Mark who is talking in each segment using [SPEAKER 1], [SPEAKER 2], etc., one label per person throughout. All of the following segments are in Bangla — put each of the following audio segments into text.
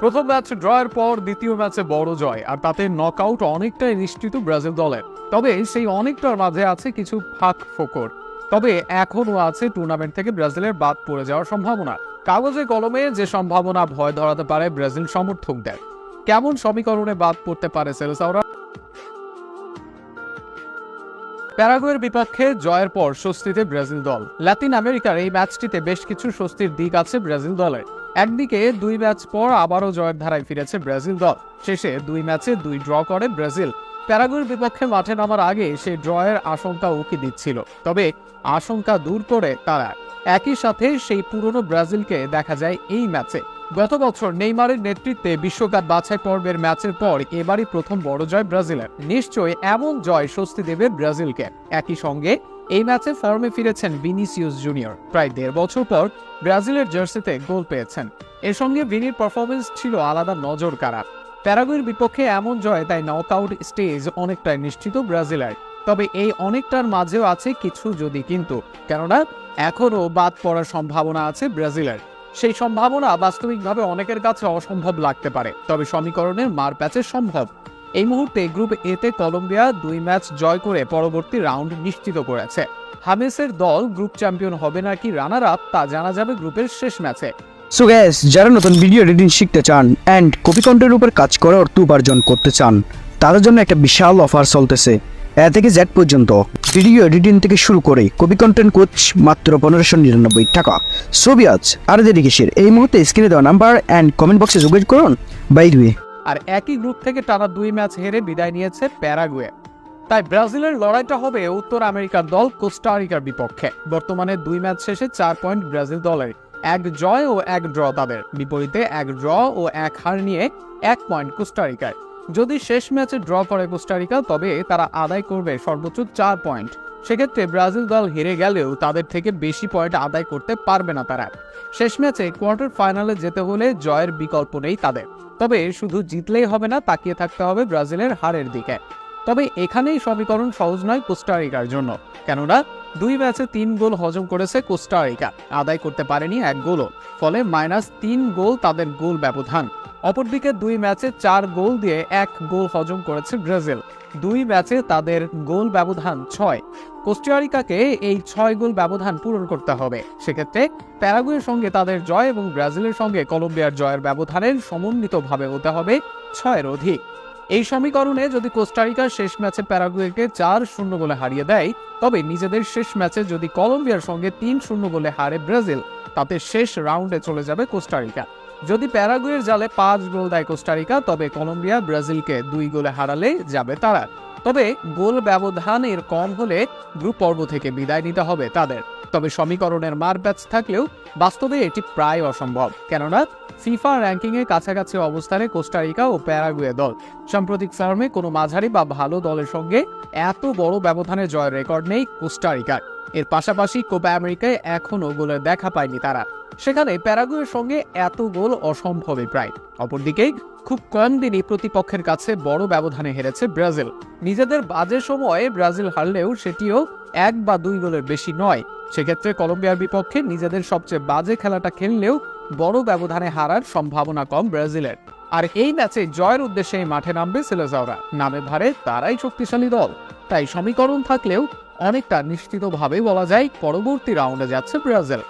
[SPEAKER 1] প্রথম ম্যাচ ড্রয়ের পর দ্বিতীয় ম্যাচে বড় জয়, আর তাতে নকআউট অনেকটাই নিশ্চিত ব্রাজিল দলের। তবে সেই অনেকটার মাঝে আছে কিছু ফাঁক ফোকর। তবে এখনও আছে টুর্নামেন্ট থেকে ব্রাজিলের বাদ পড়ে যাওয়ার সম্ভাবনা। কাগজে কলমে যে সম্ভাবনা ভয় ধরাতে পারে ব্রাজিল সমর্থকদের। কেমন সমীকরণে বাদ পড়তে পারে সেলসাওরা? প্যারাগুয়ের বিপক্ষে জয়ের পর স্বস্তিতে ব্রাজিল দল। লাতিন আমেরিকার এই ম্যাচটিতে বেশ কিছু স্বস্তির দিক আছে ব্রাজিল দলের। একদিকে দুই ম্যাচ পর আবারও জয়ের ধারায় ফিরেছে ব্রাজিল দল। শেষে দুই ম্যাচে দুই ড্র করে ব্রাজিল। প্যারাগুয়ের বিপক্ষে মাঠে নামার আগে সেই ড্রয়ের আশঙ্কা উকি দিচ্ছিল। তবে আশঙ্কা দূর করে তারা একই সাথে সেই পুরনো ব্রাজিলকে দেখা যায় এই ম্যাচে। গত বছর নেইমারের নেতৃত্বে বিশ্বকাপ বাছাই পর্বের ম্যাচের পর এবারই প্রথম বড় জয় ব্রাজিলের। নিশ্চয়ই এমন জয় স্বস্তি দেবে ব্রাজিলকে। একই সঙ্গে এই ম্যাচে ফর্মে ফিরেছেন ভিনিসিয়াস জুনিয়র। প্রায় দেড় বছর পর ব্রাজিলের জার্সিতে গোল পেয়েছেন। এর সঙ্গে ভিনির পারফরমেন্স ছিল আলাদা নজর কাড়া প্যারাগুয়ের বিপক্ষে এমন জয় তাই নকআউট স্টেজ অনেকটাই নিশ্চিত ব্রাজিলের। তবে এই অনেকটার মাঝেও আছে কিছু যদি কিন্তু, কেননা এখনও বাদ পড়ার সম্ভাবনা আছে ব্রাজিলের। সেই সম্ভাবনা বাস্তবিকভাবে অনেকের কাছে অসম্ভব লাগতে পারে, তবে সমীকরণের মার প্যাচে সম্ভব। এই মুহূর্তে গ্রুপ এতে কলম্বিয়া দুই ম্যাচ জয় করে পরবর্তী রাউন্ড নিশ্চিত করেছে। হামেসের দল গ্রুপ চ্যাম্পিয়ন হবে নাকি রানার আপ তা জানা যাবে গ্রুপের শেষ ম্যাচে
[SPEAKER 2] সো গ্যাস যারা নতুন ভিডিও এডিটিং শিখতে চান অ্যান্ড কপি কন্টেন্টের উপর কাজ করে অর্থ উপার্জন করতে চান, তাদের জন্য একটা বিশাল অফার চলতেছে। এ থেকে জেড পর্যন্ত ভিডিও এডিটিং থেকে শুরু করে কপি কন্টেন্ট কোচ মাত্র পনেরোশো নিরানব্বই টাকা। ছবি আজ আর দেরি কিসের? এই মুহূর্তে স্ক্রিনে দেওয়া নাম্বার অ্যান্ড কমেন্ট বক্সে যোগাযোগ করুন। বাই দুয়ে
[SPEAKER 1] আর একই গ্রুপ থেকে টানা দুই ম্যাচ হেরে বিদায় নিয়েছে প্যারাগুয়ে। তাই ব্রাজিলের লড়াইটা হবে উত্তর আমেরিকার দল কোস্টারিকার বিপক্ষে। বর্তমানে দুই ম্যাচ শেষে চার পয়েন্ট ব্রাজিল দলের। এক জয় ও এক ড্র তাদের। বিপরীতে এক ড্র ও এক হার নিয়ে এক পয়েন্ট কোস্টারিকার যদি শেষ ম্যাচে ড্র করে কোস্টারিকা, তবে তারা আদায় করবে সর্বোচ্চ চার পয়েন্ট। সেক্ষেত্রে ব্রাজিল দল হেরে গেলেও তাদের থেকে বেশি পয়েন্ট আদায় করতে পারবে না তারা। শেষ ম্যাচে কোয়ার্টার ফাইনালে যেতে হলে জয়ের বিকল্প নেই তাদের। তবে শুধু জিতলেই হবে না, তাকিয়ে থাকতে হবে ব্রাজিলের হারের দিকে। তবে এখানেই সমীকরণ সহজ নয় কোস্টারিকার জন্য। কেননা, দুই ম্যাচে তিন গোল হজম করেছে কোস্টারিকা আদায় করতে পারেনি এক গোলও। ফলে মাইনাস তিন গোল তাদের গোল ব্যবধান। অপরদিকে দুই ম্যাচে চার গোল দিয়ে এক গোল হজম করেছে ব্রাজিল। দুই ম্যাচে তাদের গোল ব্যবধান ছয়। কোস্টারিকাকে এই ছয় গোল ব্যবধান পূরণ করতে হবে। সেক্ষেত্রে প্যারাগুয়ের সঙ্গে তাদের জয় এবং ব্রাজিলের সঙ্গে কলম্বিয়ার জয়ের ব্যবধানের সমন্বিতভাবে হতে হবে ছয়ের অধিক। এই সমীকরণে যদি কোস্টারিকা শেষ ম্যাচে প্যারাগুয়েকে চার শূন্য গোলে হারিয়ে দেয়, তবে নিজেদের শেষ ম্যাচে যদি কলম্বিয়ার সঙ্গে তিন শূন্য গোলে হারে ব্রাজিল, তাতে শেষ রাউন্ডে চলে যাবে কোস্টারিকা। যদি প্যারাগুয়ের জালে পাঁচ গোল দেয় কোস্টারিকা, তবে কলম্বিয়া ব্রাজিলকে দুই গোলে হারালে যাবে তারা। তবে গোল ব্যবধান এর কম হলে গ্রুপ পর্ব থেকে বিদায় নিতে হবে তাদের। তবে সমীকরণের মার প্যাচ থাকলেও বাস্তবে এটি প্রায় অসম্ভব। কেননা, ফিফা র্যাঙ্কিংয়ে কাছাকাছি অবস্থানে কোস্টারিকা ও প্যারাগুয়ে দল। সাম্প্রতিক ফর্মে কোনো মাঝারি বা ভালো দলের সঙ্গে এত বড় ব্যবধানে জয়ের রেকর্ড নেই কোস্টারিকার। এর পাশাপাশি কোপা আমেরিকায় এখনও গোলের দেখা পায়নি তারা। সেখানে প্যারাগুয়ের সঙ্গে এত গোল অসম্ভবই প্রায়। অপরদিকে, খুব কম দিনই প্রতিপক্ষের কাছে বড় ব্যবধানে হেরেছে ব্রাজিল। নিজেদের বাজে সময়ে ব্রাজিল হারলেও সেটিও এক বা দুই গোলের বেশি নয়। সেক্ষেত্রে কলম্বিয়ার বিপক্ষে নিজেদের সবচেয়ে বাজে খেলাটা খেললেও বড় ব্যবধানে হারার সম্ভাবনা কম ব্রাজিলের। আর এই ম্যাচে জয়ের উদ্দেশ্যে মাঠে নামবে সেলেজাওরা। নামে ভারে তারাই শক্তিশালী দল। তাই সমীকরণ থাকলেও অনেকটা নিশ্চিতভাবে বলা যায় পরবর্তী রাউন্ডে যাচ্ছে ব্রাজিল।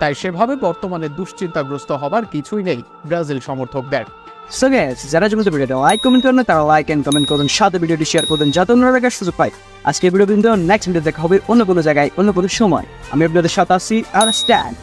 [SPEAKER 1] তাই সেভাবে বর্তমানে দুশ্চিন্তাগ্রস্ত হবার কিছুই নেই ব্রাজিল সমর্থকদের।
[SPEAKER 2] সো গ্যাস যারা জমিতে ভিডিওটা লাইক কমেন্ট করেন তারা লাইক এন্ড কমেন্ট করুন। সাথে ভিডিওটি শেয়ার করুন, যাতে অন্যরা দেখার সুযোগ পায়। আজকে ভিডিও কিন্তু নেক্সট ভিডিও দেখা হবে অন্য কোনো জায়গায়, অন্য কোনো সময়। আমি আপনাদের সাথে আসি আর স্ট্যান্ড